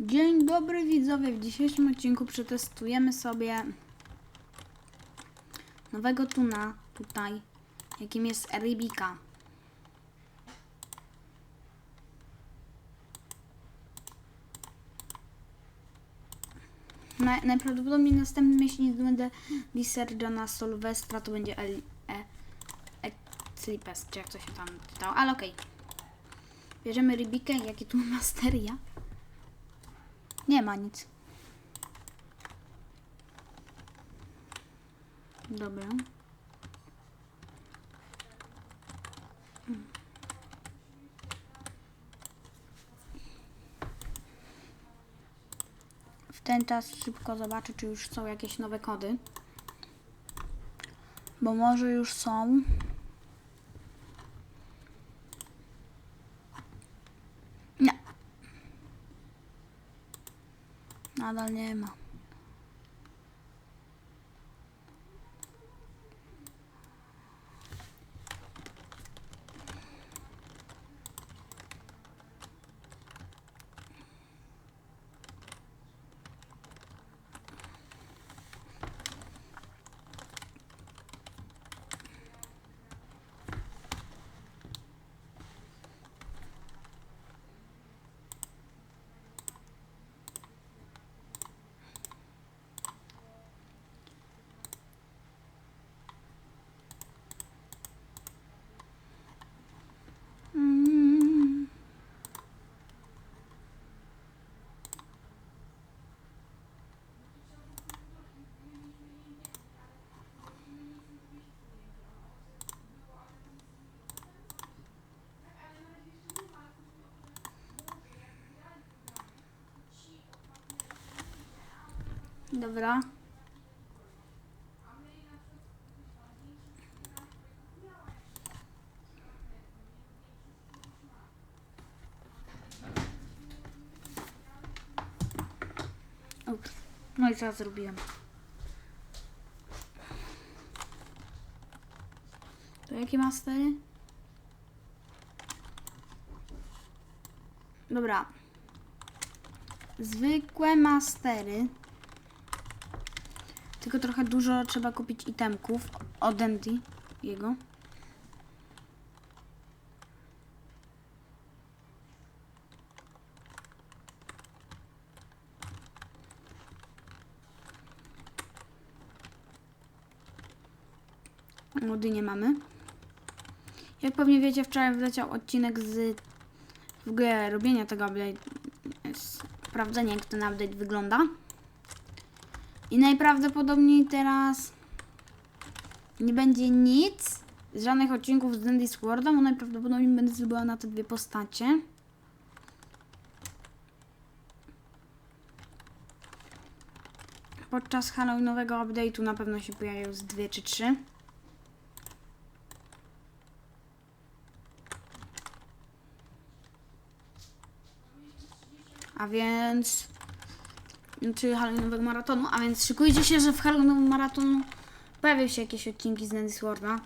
Dzień dobry widzowie, w dzisiejszym odcinku przetestujemy sobie nowego tuna tutaj, jakim jest Rybika. Na, najprawdopodobniej następnym, jeśli nie będę Visergana Solwestra, to będzie El, e, Eclipes, czy jak to się tam czytało, ale okej. Bierzemy Rybikę, jaki tu masteria. Nie ma nic. Dobra. W ten czas szybko zobaczę, czy już są jakieś nowe kody. Bo może już są. Nie. Nadal nie ma. Dobra. Ups. No i co zrobiłem? To jakie mastery? Dobra. Zwykłe mastery. Tylko trochę dużo trzeba kupić itemków od Dandy jego. Młody nie mamy. Jak pewnie wiecie, wczoraj wleciał odcinek z w ogóle robienia tego update, sprawdzenia jak ten update wygląda. I najprawdopodobniej teraz nie będzie nic, żadnych odcinków z Dandy Sworda, bo najprawdopodobniej będę zrobiła na te dwie postacie. Podczas Halloweenowego update'u na pewno się pojawią z dwie czy trzy. A więc. Czy Halloweenowego maratonu, a więc szykujcie się, że w Halloweenowym maratonu pojawią się jakieś odcinki z Nancy Sworda.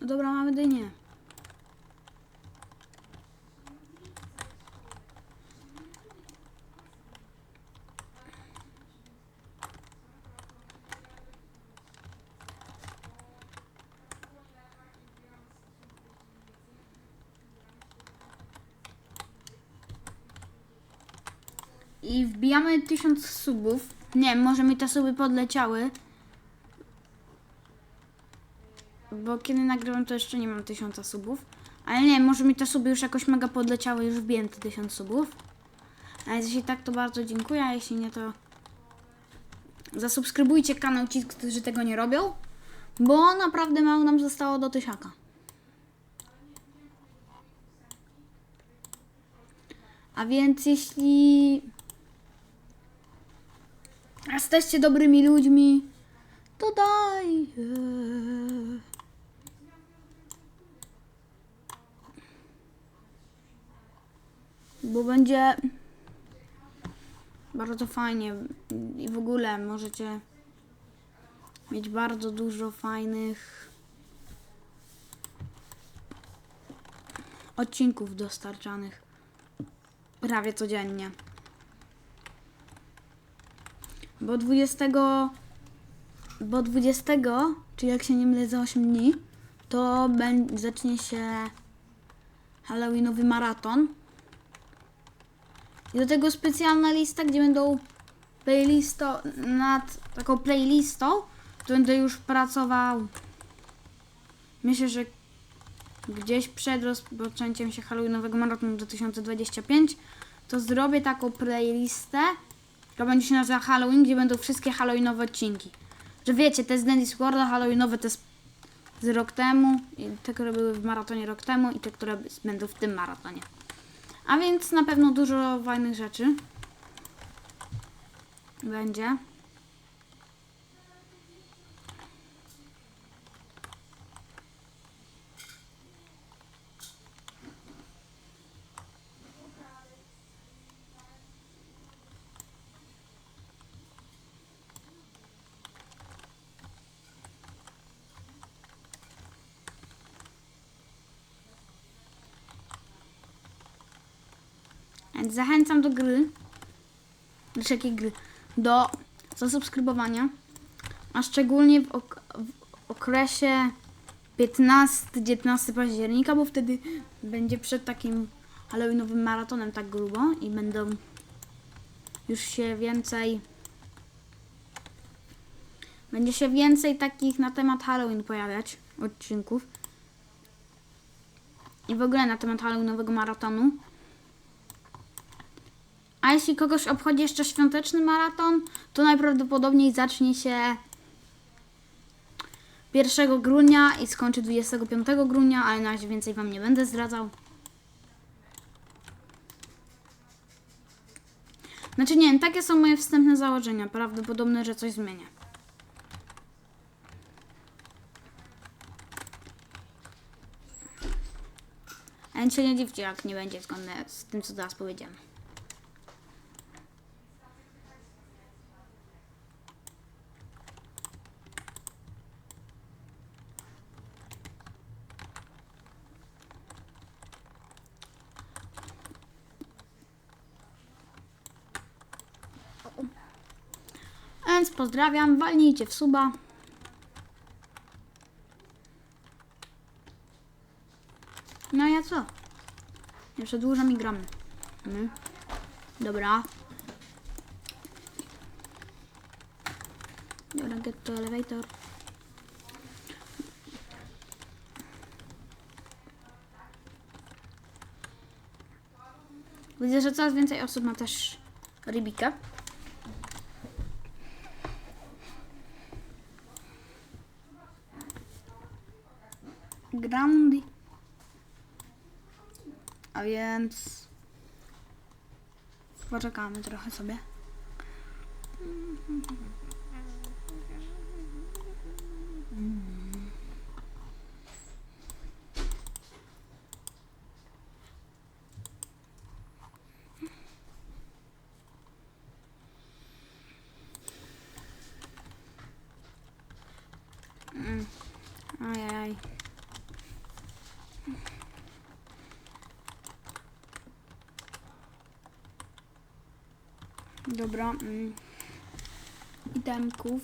Dobra, mamy dynię. I wbijamy 1000 subów. Nie może mi te suby podleciały. Bo kiedy nagrywam, to jeszcze nie mam 1000 subów. Ale nie może mi te suby już jakoś mega podleciały, już wbiłem te 1000 subów. A jeśli tak, to bardzo dziękuję, a jeśli nie, to zasubskrybujcie kanał ci, którzy tego nie robią. Bo naprawdę mało nam zostało do tysiaka. A więc jeśli jesteście dobrymi ludźmi, to daj. Bo będzie bardzo fajnie i w ogóle możecie mieć bardzo dużo fajnych odcinków dostarczanych prawie codziennie. Bo 20 bo 20, czy jak się nie mylę za 8 dni, to zacznie się Halloweenowy maraton. I do tego specjalna lista, gdzie będą playlisto nad taką playlistą, to będę już pracował. Myślę, że gdzieś przed rozpoczęciem się Halloweenowego maratonu 2025 to zrobię taką playlistę, która będzie się nazywa Halloween, gdzie będą wszystkie Halloweenowe odcinki. Że wiecie, te z Dennis World Halloweenowe to z, z rok temu, te, które były w maratonie rok temu i te, które będą w tym maratonie. A więc na pewno dużo fajnych rzeczy będzie. Więc zachęcam do gry. Znaczy jakiej gry? Do zasubskrybowania. A szczególnie w, ok- w okresie 15-19 października, bo wtedy będzie przed takim Halloweenowym maratonem tak grubo i będą już się więcej będzie się więcej takich na temat Halloween pojawiać odcinków. I w ogóle na temat Halloweenowego maratonu. A jeśli kogoś obchodzi jeszcze świąteczny maraton, to najprawdopodobniej zacznie się 1 grudnia i skończy 25 grudnia, ale na razie więcej Wam nie będę zdradzał. Znaczy nie wiem, takie są moje wstępne założenia. Prawdopodobne, że coś zmienię. A się nie dziwcie, jak nie będzie zgodne z tym, co teraz powiedziałem. A Więc pozdrawiam, walnijcie w suba. No ja co? Nie przedłużam i gramy. Mhm. Dobra. Dobra, get to elevator. Widzę, że coraz więcej osób ma też Rybika. A więc poczekamy trochę sobie. Mm. Dobra. Mm. Itemków.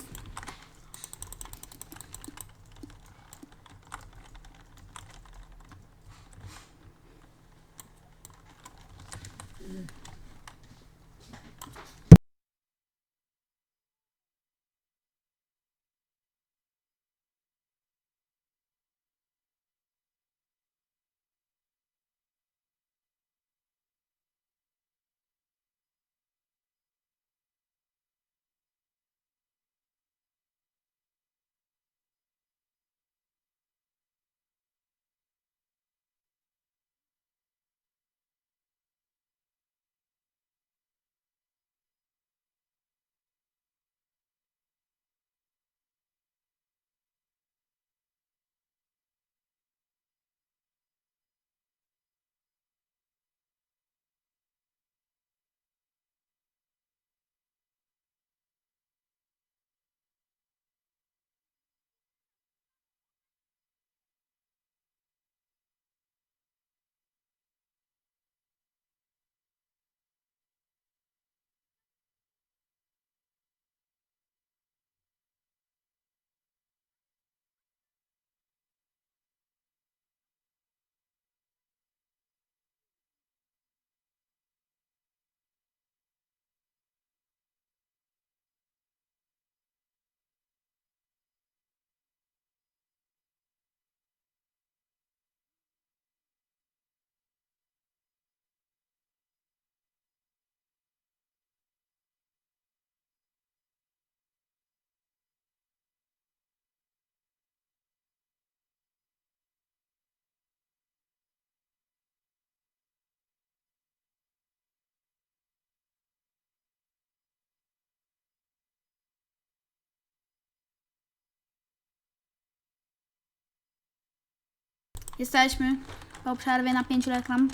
Jesteśmy po przerwie na 5 reklam.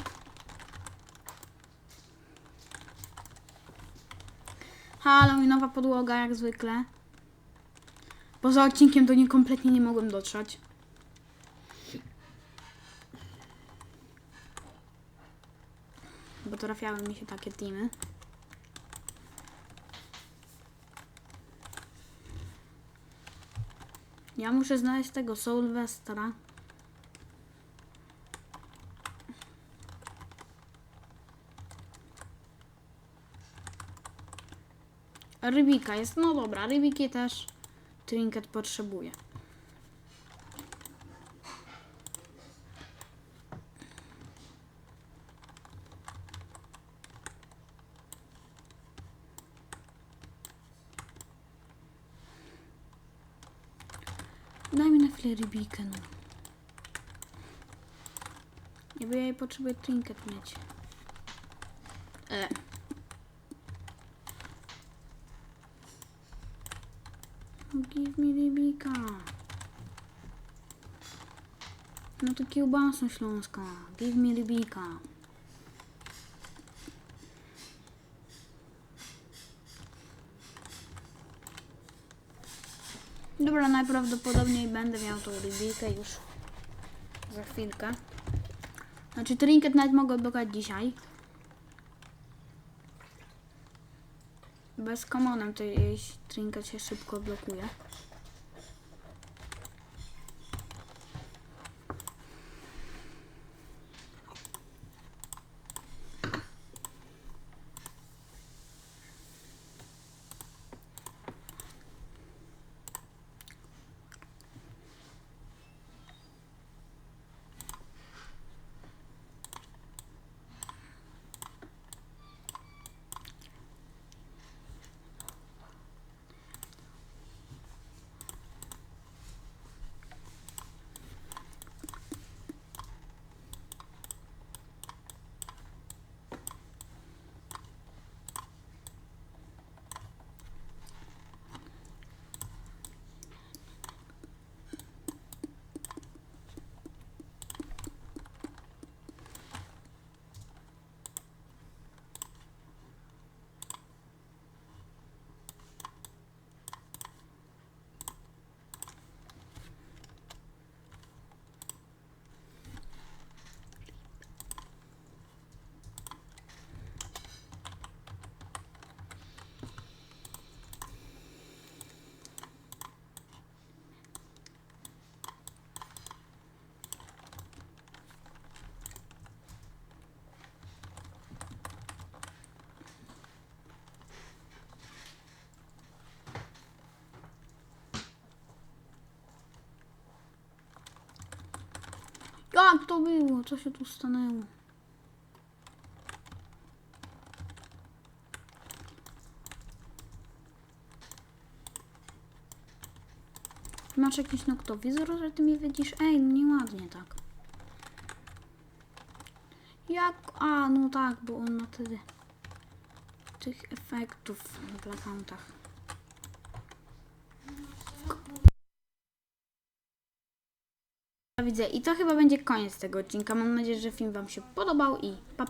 Halloweenowa podłoga jak zwykle. Poza odcinkiem do niej kompletnie nie mogłem dotrzeć. Bo trafiały mi się takie teamy. Ja muszę znaleźć tego Sylwestra. Rybika jest, no dobra, rybiki też Trinket potrzebuje. Daj mi na chwilę rybikę, no. Nie, bo ja jej potrzebuję trinket mieć. E. Give me rybika. No to kiełbasa śląska. Give me rybika. Dobra, najprawdopodobniej będę miał tą rybikę już za chwilkę. Znaczy trinket nawet mogę odblokać dzisiaj. Bez komonem to jej trinket się szybko blokuje. Jak to było? Co się tu stanęło? Masz jakiś noktowizor, że ty mnie widzisz? Ej, nieładnie tak. Jak? A, no tak, bo on ma tych efektów w blackoutach. Widzę i to chyba będzie koniec tego odcinka. Mam nadzieję, że film Wam się podobał i pa.